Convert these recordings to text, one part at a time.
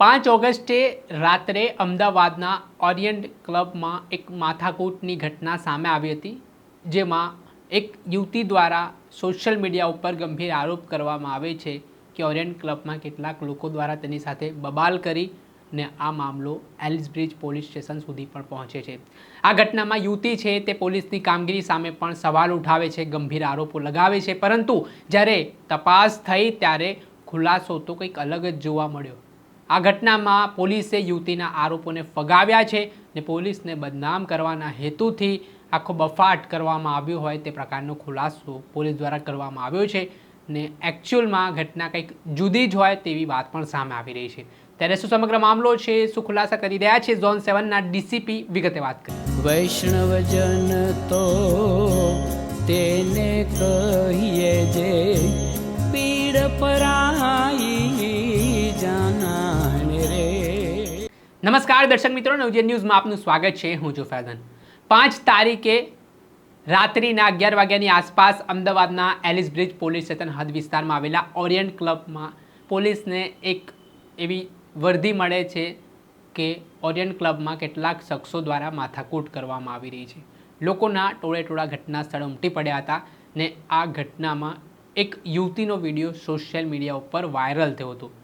પાંચ ઓગસ્ટે રાત્રે અમદાવાદના ઓરિયન્ટ ક્લબમાં એક માથાકૂટની ઘટના સામે આવી હતી, જેમાં એક યુવતી દ્વારા સોશિયલ મીડિયા ઉપર ગંભીર આરોપ કરવામાં આવે છે કે ઓરિયન્ટ ક્લબમાં કેટલાક લોકો દ્વારા તેની સાથે બબાલ કરી ને આ મામલો એલ્સબ્રિજ પોલીસ સ્ટેશન સુધી પણ પહોંચે છે. આ ઘટનામાં યુવતી છે તે પોલીસની કામગીરી સામે પણ સવાલ ઉઠાવે છે, ગંભીર આરોપો લગાવે છે, પરંતુ જ્યારે તપાસ થઈ ત્યારે ખુલાસો તો કંઈક અલગ જ જોવા મળ્યો. આ ઘટનામાં પોલીસે યુવતીના આરોપોને ફગાવ્યા છે ને પોલીસને બદનામ કરવાના હેતુથી આખો બફાટ કરવામાં આવ્યો હોય તે પ્રકારનો ખુલાસો પોલીસ દ્વારા કરવામાં આવ્યો છે ને એકચ્યુઅલમાં ઘટના કંઈક જુદી જ હોય તેવી વાત પણ સામે આવી રહી છે. ત્યારે શું સમગ્ર મામલો છે, શું ખુલાસા કરી રહ્યા છે, ઝોન સેવનના ડીસીપી વિગતે વાત કરી વૈષ્ણવજન તો તેને કહીએ જે પીડ પરાઈ નમસ્કાર દર્શક મિત્રો નવજન ન્યૂઝમાં આપનું સ્વાગત છે. હું છું ફૈઝન. પાંચ તારીખે રાત્રિના અગિયાર વાગ્યાની આસપાસ અમદાવાદના એલિસ બ્રિજ પોલીસ સ્ટેશન હદ વિસ્તારમાં આવેલા ઓરિયન્ટ ક્લબમાં પોલીસને એક એવી વર્દી મળે છે કે ઓરિયન્ટ ક્લબમાં કેટલાક શખ્સો દ્વારા માથાકૂટ કરવામાં આવી રહી છે. લોકોના ટોળે ટોળા ઘટના સ્થળે ઉમટી પડ્યા હતા ને આ ઘટનામાં એક યુવતીનો વીડિયો સોશિયલ મીડિયા ઉપર વાયરલ થયો હતો.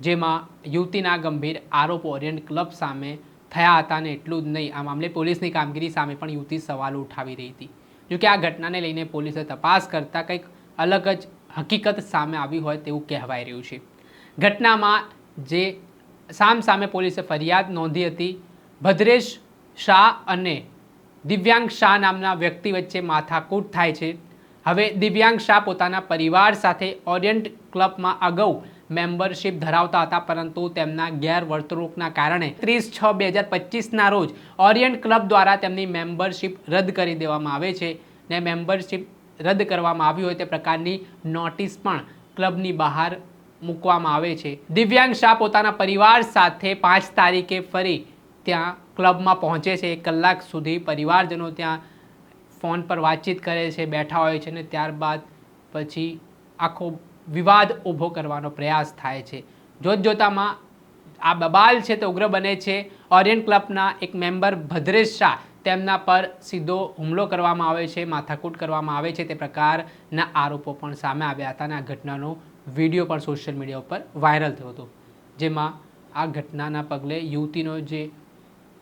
જેમાં યુવતીના ગંભીર આરોપો ઓરિયન્ટ ક્લબ સામે થયા હતા અને એટલું જ નહીં, આ મામલે પોલીસની કામગીરી સામે પણ યુવતી સવાલો ઉઠાવી રહી હતી. જોકે આ ઘટનાને લઈને પોલીસે તપાસ કરતાં કંઈક અલગ જ હકીકત સામે આવી હોય તેવું કહેવાઈ રહ્યું છે. ઘટનામાં જે સામ સામે પોલીસે ફરિયાદ નોંધી હતી, ભદ્રેશ શાહ અને દિવ્યાંગ શાહ નામના વ્યક્તિ વચ્ચે માથાકૂટ થાય છે. હવે દિવ્યાંગ શાહ પોતાના પરિવાર સાથે ઓરિયન્ટ ક્લબમાં અગાઉ મેમ્બરશિપ ધરાવતા હતા, પરંતુ તેમના ગેરવર્તણૂકના કારણે ત્રીસ છ બે હજાર પચીસના રોજ ઓરિયન્ટ ક્લબ દ્વારા તેમની મેમ્બરશિપ રદ કરી દેવામાં આવે છે ને મેમ્બરશિપ રદ કરવામાં આવી હોય તે પ્રકારની નોટિસ પણ ક્લબની બહાર મૂકવામાં આવે છે. દિવ્યાંગ શાહ પોતાના પરિવાર સાથે પાંચ તારીખે ફરી ત્યાં ક્લબમાં પહોંચે છે. એક કલાક સુધી પરિવારજનો ત્યાં ફોન પર વાતચીત કરે છે, બેઠા હોય છે ને ત્યારબાદ પછી આખો વિવાદ ઊભો કરવાનો પ્રયાસ થાય છે. જોત જોતામાં આ બબાલ છે તે ઉગ્ર બને છે. ઓરિયન્ટ ક્લબના એક મેમ્બર ભદ્રેશ શાહ તેમના પર સીધો હુમલો કરવામાં આવે છે, માથાકૂટ કરવામાં આવે છે. તે પ્રકારના આરોપો પણ સામે આવ્યા હતા અને આ ઘટનાનો વીડિયો પણ સોશિયલ મીડિયા ઉપર વાયરલ થયો હતો. જેમાં આ ઘટનાના પગલે યુવતીનો જે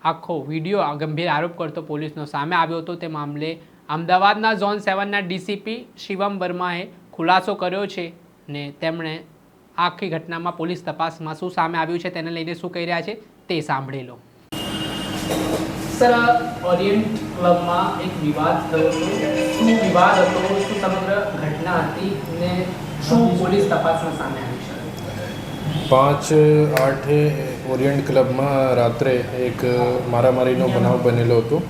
આખો વીડિયો ગંભીર આરોપ કરતો પોલીસનો સામે આવ્યો હતો. તે મામલે અમદાવાદના ઝોન સેવનના ડીસીપી શિવમ વર્માએ ખુલાસો કર્યો છે. ને તેમણે આખી ઘટનામાં પોલીસ તપાસમાં શું સામે આવ્યું છે તેને લઈને શું કહી રહ્યા છે તે સાંભળી લો. સર ઓરિયન્ટ ક્લબમાં એક વિવાદ થયો હતો. શું વિવાદ હતો? શું સમગ્ર ઘટના હતી? ને શું પોલીસ તપાસમાં સામે આવી છે? પાંચ આઠે ઓરિયન્ટ ક્લબમાં રાત્રે એક મારામારીનો બનાવ બનેલો હતો.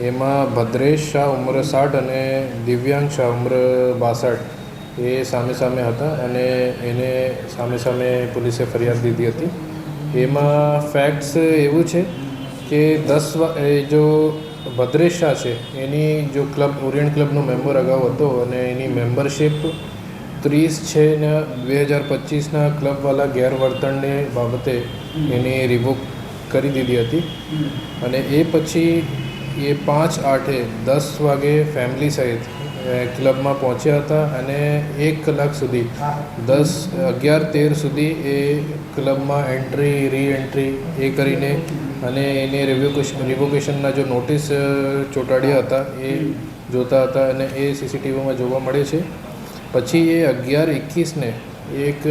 એમાં ભદ્રેશ શાહ ઉંમર સાઠ અને દિવ્યાંગ શાહ ઉંમર બાસઠ એ સામે સામે હતા અને એને સામે સામે પોલીસે ફરિયાદ દીધી હતી. એમાં ફેક્ટ્સ એવું છે કે દસ એ જો ભદ્રેશ શાહ છે, એની જો ક્લબ ઓરિયન્ટ ક્લબનો મેમ્બર અગાઉ હતો અને એની મેમ્બરશિપ ત્રીસ છે ને બે હજાર પચીસના ક્લબવાળા ગેરવર્તનને બાબતે એને રિવોક કરી દીધી હતી. અને એ પછી એ પાંચ આઠે દસ વાગે ફેમિલી સહિત ક્લબમાં પહોંચ્યા હતા અને એક કલાક સુધી, દસ, અગિયાર, તેર સુધી એ ક્લબમાં એન્ટ્રી રી એન્ટ્રી એ કરીને અને એને રિવોકેશન રિવોકેશનના જો નોટિસ ચોંટાડ્યા હતા, એ જોતા હતા અને એ સીસીટીવીમાં જોવા મળે છે. પછી એ અગિયાર, એકવીસને એક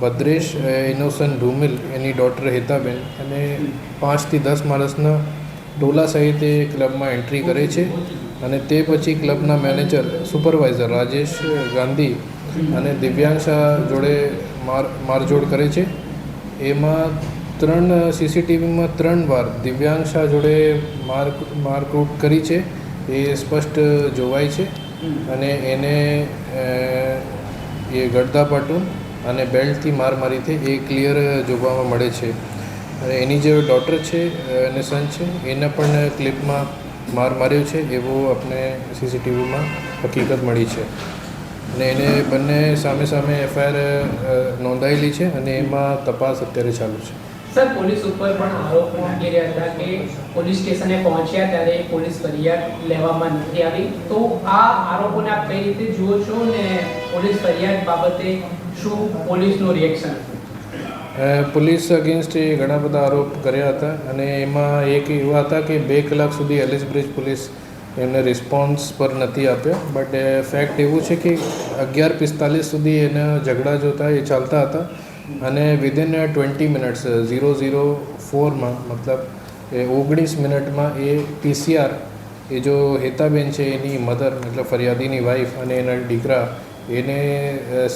ભદ્રેશ ઇનોસન ધુમિલ એની ડોટર હેતાબેન અને પાંચથી દસ માણસના ટોલા સહિત ક્લબમાં એન્ટ્રી કરે છે અને તે પછી ક્લબના મેનેજર, સુપરવાઇઝર રાજેશ ગાંધી અને દિવ્યાંગ શાહ જોડે માર મારજોડ કરે છે. એમાં ત્રણ સીસીટીવીમાં ત્રણ વાર દિવ્યાંગ શાહ જોડે માર, મારકૂટ કરી છે. એ સ્પષ્ટ જોવાય છે અને એને એ ગડદા પાટું અને બેલ્ટથી માર મારી હતી એ ક્લિયર જોવામાં મળે છે. અને એની જે ડોટર છે, અને સન છે, એને પણ ક્લિપમાં માર માર્યો છે, એવો આપણે સીસીટીવીમાં હકીકત મળી છે. અને એને બંને સામે સામે એફઆઈઆર નોંધાયેલી છે અને એમાં તપાસ અત્યારે ચાલુ છે. સર, પોલીસ ઉપર પણ આરોપ મૂકી રહ્યા હતા કે પોલીસ સ્ટેશને પહોંચ્યા ત્યારે પોલીસ ફરિયાદ લેવામાં નથી આવી. તો આ આરોપોને આપ કઈ રીતે જુઓ છો ને પોલીસ ફરિયાદ બાબતે શું પોલીસનું રિએક્શન પોલીસ અગેન્સ્ટ એ ઘણા બધા આરોપ કર્યા હતા અને એમાં એક એવા હતા કે બે કલાક સુધી એલિસ બ્રિજ પોલીસ એમને રિસ્પોન્સ પર નથી આપ્યો. બટ ફેક્ટ એવું છે કે અગિયાર પિસ્તાલીસ સુધી એના ઝઘડા જો હતા એ ચાલતા હતા અને within twenty minutes zero zero ફોરમાં મતલબ એ ઓગણીસ મિનિટમાં એ પીસીઆર એ જો હેતાબેન છે એની મધર, મતલબ ફરિયાદીની વાઈફ અને એના દીકરા એને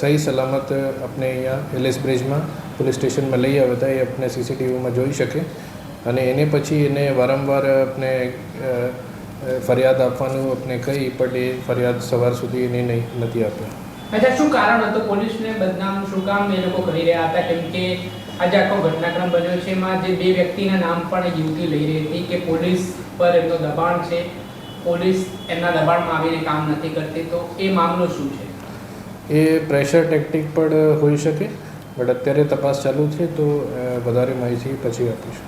સહી સલામત આપણે અહીંયા એલએસ બ્રિજમાં પોલીસ સ્ટેશનમાં લઈ આવ્યા હતા, એ આપણે સીસીટીવીમાં જોઈ શકે. અને એને પછી એને વારંવાર આપણે ફરિયાદ આપવાનું આપણે કહી, પણ એ ફરિયાદ સવાર સુધી એને નહીં, નથી આપ્યા અચ્છા, શું કારણ હતું? પોલીસને બદનામ, શું કામ એ લોકો કરી રહ્યા હતા? કેમ કે આજે આખો ઘટનાક્રમ બન્યો છે, એમાં જે બે વ્યક્તિના નામ પણ યુવતી લઈ રહી હતી કે પોલીસ પર એમનો દબાણ છે. પોલીસ એમના દબાણમાં આવીને કામ નથી કરતી, તો એ મામલો શું છે? એ પ્રેશર ટેકનિક પણ હોઈ શકે બટ અત્યારે તપાસ ચાલુ છે, તો વધારે માહિતી પછી આપીશું.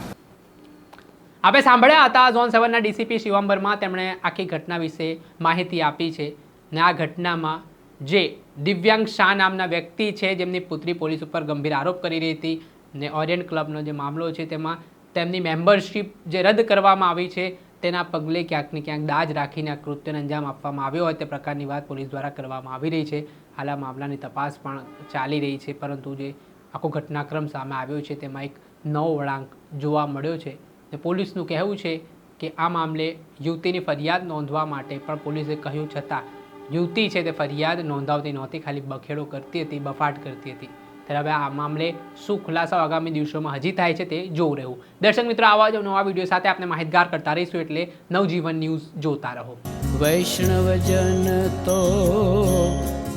આપણે સાંભળ્યા હતા, ઝોન સેવનના ડીસીપી શિવમ વર્મા તેમણે આખી ઘટના વિશે માહિતી આપી છે. ને આ ઘટનામાં જે દિવ્યાંગ શાહ નામના વ્યક્તિ છે, જેમની પુત્રી પોલીસ ઉપર ગંભીર આરોપ કરી રહી હતી, ને ઓરિયન્ટ ક્લબનો જે મામલો છે, તેમાં તેમની મેમ્બરશીપ જે રદ કરવામાં આવી છે તેના પગલે ક્યાંક ને ક્યાંક દાજ રાખીને આ કૃત્યને અંજામ આપવામાં આવ્યો હોય તે પ્રકારની વાત પોલીસ દ્વારા કરવામાં આવી રહી છે. હાલ આ મામલાની તપાસ પણ ચાલી રહી છે, પરંતુ જે આખો ઘટનાક્રમ સામે આવ્યો છે તેમાં એક નવો વળાંક જોવા મળ્યો છે. ને પોલીસનું કહેવું છે કે આ મામલે યુવતીની ફરિયાદ નોંધવા માટે પણ પોલીસે કહ્યું છતાં યુવતી છે તે ફરિયાદ નોંધાવતી નહોતી, ખાલી બખેડો કરતી હતી, બફાટ કરતી હતી. ત્યારે હવે આ મામલે શું ખુલાસાઓ આગામી દિવસોમાં હજી થાય છે તે જોવું રહેવું દર્શક મિત્રો, આવા જ નવા વીડિયો સાથે આપણે માહિતગાર કરતા રહીશું એટલે નવજીવન ન્યૂઝ જોતા રહો. વૈષ્ણવજન તો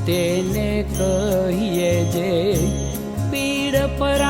તેને કહીએ જે પીડ પર